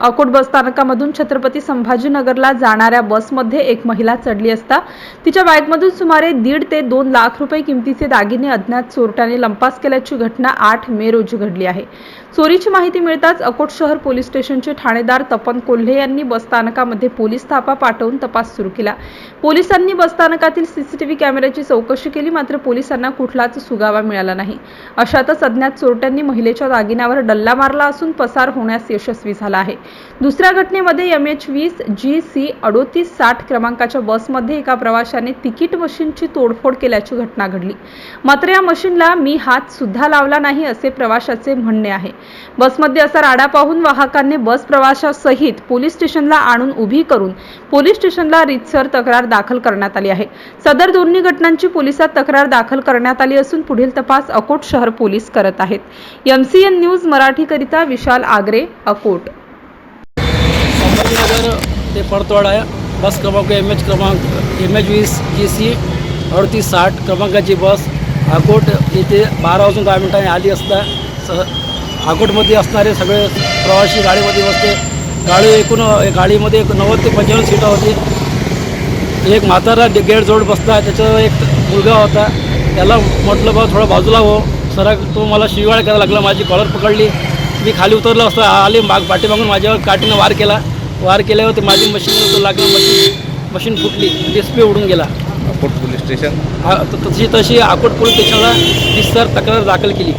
अकोट बस स्थानकामधून छत्रपती संभाजीनगरला जाणाऱ्या बसमध्ये एक महिला चढली असता तिच्या बॅगमधून सुमारे दीड ते दोन लाख रुपये किमतीचे दागिने अज्ञात चोरट्याने लंपास केल्याची घटना आठ मे रोजी घडली आहे. चोरीची माहिती मिळताच अकोट शहर पोलीस स्टेशनचे ठाणेदार तपन कोल्हे यांनी बसस्थानकामध्ये पोलीस थापा पाठवून तपास सुरू केला. पोलिसांनी बसस्थानकातील सीसीटीव्ही कॅमेऱ्याची चौकशी केली मात्र पोलिसांना कुठलाच सुगावा मिळाला नाही. अशातच अज्ञात चोरट्यांनी महिलेच्या दागिन्यावर डल्ला मारला असून पसार होण्यास यशस्वी झाला आहे. दुसऱ्या घटनेमध्ये एम एच वीस जी सी अडोतीस साठ क्रमांकाच्या बसमध्ये एका प्रवाशाने तिकीट मशीनची तोडफोड केल्याची घटना घडली. मात्र या मशीनला मी हात सुद्धा लावला नाही असे प्रवाशाचे म्हणणे आहे. बसमध्ये असा राडा पाहून वाहकांनी बस प्रवाशासहित पोलीस स्टेशनला आणून उभी करून पोलीस स्टेशनला रितसर तक्रार दाखल करण्यात आली आहे. सदर दोन्ही घटनांची पोलिसात तक्रार दाखल करण्यात आली असून पुढील तपास अकोट शहर पोलीस करत आहेत. एमसीएन न्यूज मराठीकरिता विशाल आगरे अकोट. गांधीनगर ते परतवाडा बस क्रमांक एम एच क्रमांक एम एच वीस जी सी अडतीस साठ क्रमांकाची बस. अकोट येथे बारा वाजून दहा मिनिटांनी आली असता स अकोटमध्ये असणारे सगळे प्रवासी गाडीमध्ये बसते गाडी एकूण गाडीमध्ये एक नव्वद ते पंच्याण्णव सीटा होती. एक म्हातारा डे- गेटजवळ बसला त्याचा एक मुलगा होता. त्याला म्हटलं बा थोडं बाजूला हो. सरा तो मला शिवाळ करायला लागला माझी कॉलर पकडली. मी खाली उतरलो असतो आले माग पाठीमागून माझ्यावर काठीनं वार केला. वार केल्यावर ते माझी मशीन तो लागलं मशीन मशीन फुटली डिस्प्ले उडून गेला. Akot police station. आ- त- तशी तशी अकोट पोलीस स्टेशनला विस्तार तक्रार दाखल केली.